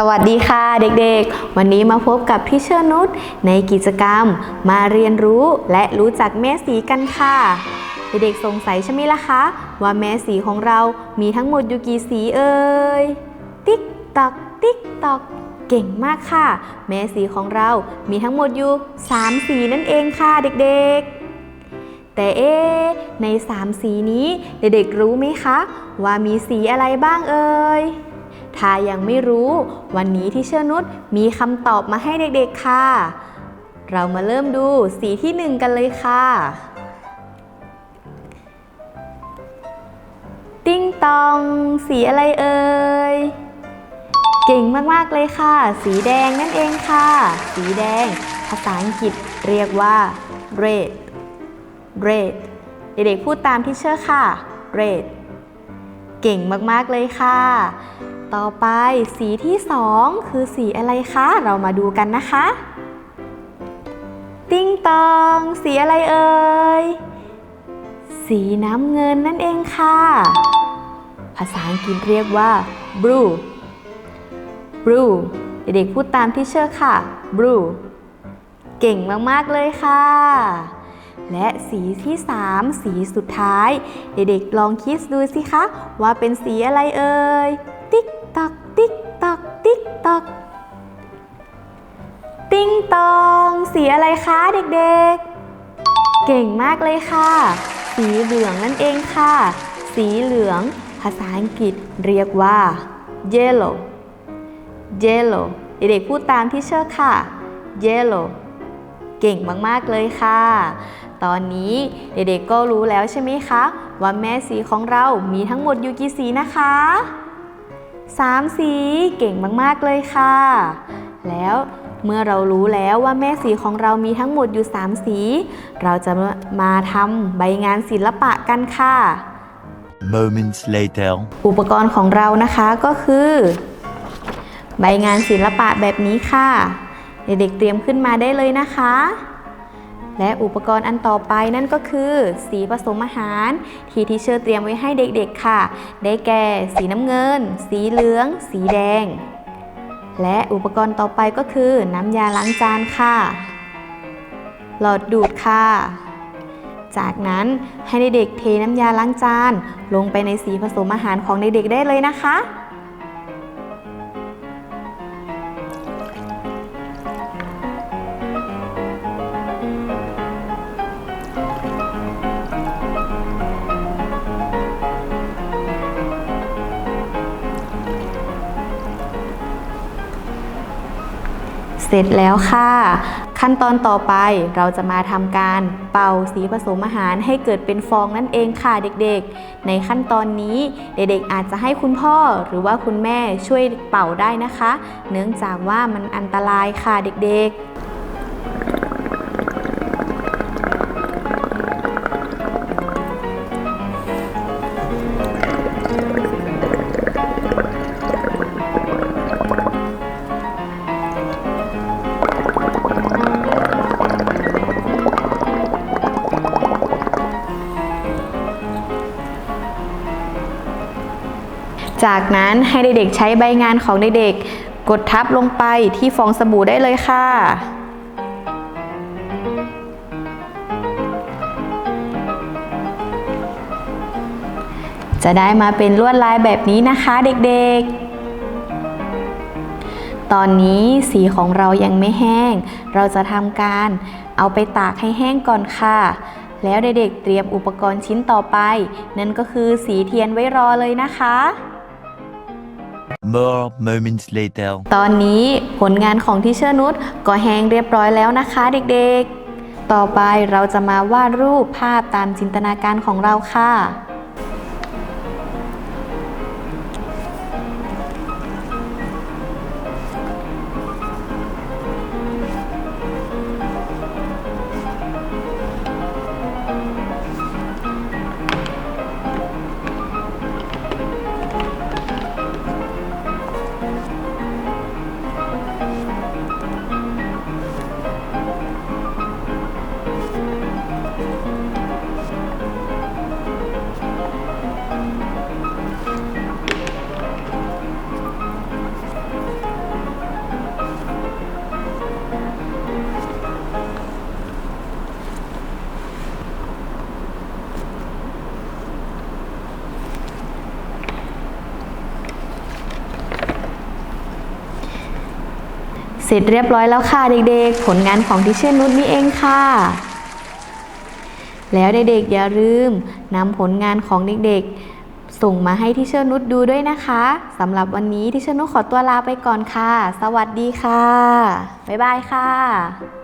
สวัสดีค่ะเด็กๆ วันนี้มาพบกับพี่เชอร์นุชในกิจกรรมมาเรียนรู้และรู้จักแม่สีกันค่ะ เด็กๆสงสัยใช่ไหมล่ะคะ ว่าแม่สีของเรามีทั้งหมดอยู่กี่สีเอ่ย ติ๊กตอกติ๊กตอกเก่งมากค่ะ แม่สีของเรามีทั้งหมดอยู่ 3 สีนั่นเองค่ะเด็กๆแต่เอ๊ใน 3 สีนี้เด็กๆรู้ไหมคะ ว่ามีสีอะไรบ้างเอ่ย ถ้ายังไม่รู้ วันนี้ที่เชื่อนุชมีคำตอบมาให้เด็กๆค่ะ เรามาเริ่มดูสีที่หนึ่งกันเลยค่ะ ติ้งตอง สีอะไรเอ่ย เก่งมากๆเลยค่ะ สีแดงนั่นเองค่ะ สีแดง ภาษาอังกฤษเรียกว่า red red เด็กๆพูดตามที่เชื่อค่ะ red เก่งมากๆเลยค่ะ ต่อไปสีที่สองคือสีอะไรคะ เรามาดูกันนะคะ ติ้งตอง สีอะไรเอ่ย สีน้ำเงินนั่นเองค่ะ ภาษาอังกฤษเรียกว่า blue blue เด็กๆพูดตามที่เชื่อค่ะ blue เก่งมาก ๆ เลยค่ะ และสีที่ 3 สีสุดท้าย เด็กๆลองคิดดูสิคะ ว่าเป็นสีอะไรเอ่ย ติ๊กตอกติ๊กตอกติ๊กตอกติ้งตองสีอะไรคะเด็กๆ เก่งมากเลยค่ะ สีเหลืองนั่นเองค่ะ สีเหลือง ภาษาอังกฤษเรียกว่า yellow yellow เด็กๆพูดตามที่เชื่อค่ะ yellow เก่งมาก ๆ เลยค่ะ ตอนนี้เด็กๆก็รู้แล้วใช่ไหมคะ ว่าแม่สีของเรามีทั้งหมดอยู่กี่สีนะคะสามสีเก่งมากๆเลยค่ะ แล้วเมื่อเรารู้แล้วว่าแม่สีของเรามีทั้งหมดอยู่ 3 สี เราจะมาทำใบงานศิลปะกันค่ะ Moments later. อุปกรณ์ของเรานะคะก็คือ ใบงานศิลปะแบบนี้ค่ะ เด็กๆเตรียมขึ้นมาได้เลยนะคะ และอุปกรณ์อันต่อไปนั่นก็คือ สีผสมอาหาร ที่ทีเชอร์เตรียมไว้ให้เด็กๆค่ะ ได้แก่ สีน้ำเงิน สีเหลือง สีแดง และอุปกรณ์ต่อไปก็คือ น้ำยาล้างจานค่ะ หลอดดูดค่ะ จากนั้นให้เด็กๆเทน้ำยาล้างจาน ลงไปในสีผสมอาหารของเด็กๆได้เลยนะคะ เสร็จแล้วค่ะ ขั้นตอนต่อไปเราจะมาทำการเป่าสีผสมอาหารให้เกิดเป็นฟองนั่นเองค่ะเด็กๆ ในขั้นตอนนี้เด็กๆอาจจะให้คุณพ่อหรือว่าคุณแม่ช่วยเป่าได้นะคะ เนื่องจากว่ามันอันตรายค่ะเด็กๆ จากนั้นให้เด็กๆใช้ใบงานของเด็กๆ กดทับลงไปที่ฟองสบู่ได้เลยค่ะ จะได้มาเป็นลวดลายแบบนี้นะคะเด็กๆตอนนี้สีของเรายังไม่แห้ง เราจะทำการเอาไปตากให้แห้งก่อนค่ะ แล้วเด็กๆเตรียมอุปกรณ์ชิ้นต่อไป นั่นก็คือสีเทียนไว้รอเลยนะคะ More moments later. ตอนนี้ผลงานของที่เชอร์นุชก็แห้งเรียบร้อยแล้วนะคะเด็กๆ ต่อไปเราจะมาวาดรูปภาพตามจินตนาการของเราค่ะ เสร็จเรียบร้อยแล้วค่ะเด็กๆ ผลงานของทิเช่นนุชนี่เองค่ะ แล้วเด็กๆอย่าลืมนำผลงานของเด็กๆ ส่งมาให้ทิเชอร์นุชดูด้วยนะคะสำหรับวันนี้ทิเชอร์นุชขอตัวลาไปก่อนค่ะ สวัสดีค่ะ บ๊ายบายค่ะ